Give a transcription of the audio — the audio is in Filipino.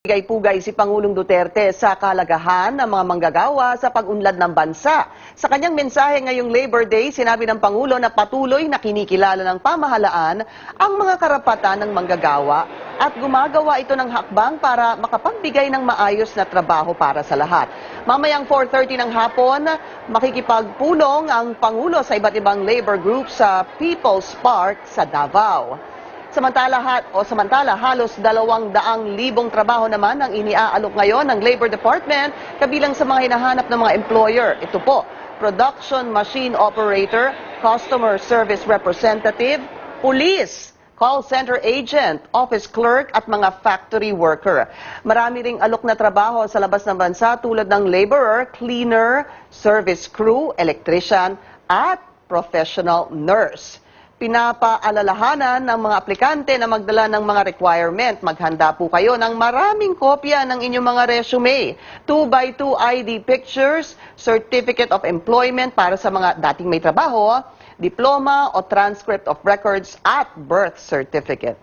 Pugay-pugay si Pangulong Duterte sa kalagahan ng mga manggagawa sa pag-unlad ng bansa. Sa kanyang mensahe ngayong Labor Day, sinabi ng Pangulo na patuloy na kinikilala ng pamahalaan ang mga karapatan ng manggagawa at gumagawa ito ng hakbang para makapagbigay ng maayos na trabaho para sa lahat. Mamayang 4.30 ng hapon, makikipagpulong ang Pangulo sa iba't ibang labor group sa People's Park sa Davao. Samantala, ha- o samantala, halos dalawang daang libong trabaho naman ang iniaalok ngayon ng Labor Department kabilang sa mga hinahanap ng mga employer. Ito po, production machine operator, customer service representative, police, call center agent, office clerk at mga factory worker. Marami ring alok na trabaho sa labas ng bansa tulad ng laborer, cleaner, service crew, electrician at professional nurse. Pinapaalalahanan ng mga aplikante na magdala ng mga requirement. Maghanda po kayo ng maraming kopya ng inyong mga resume. 2x2 ID pictures, Certificate of Employment para sa mga dating may trabaho, diploma o transcript of records at birth certificate.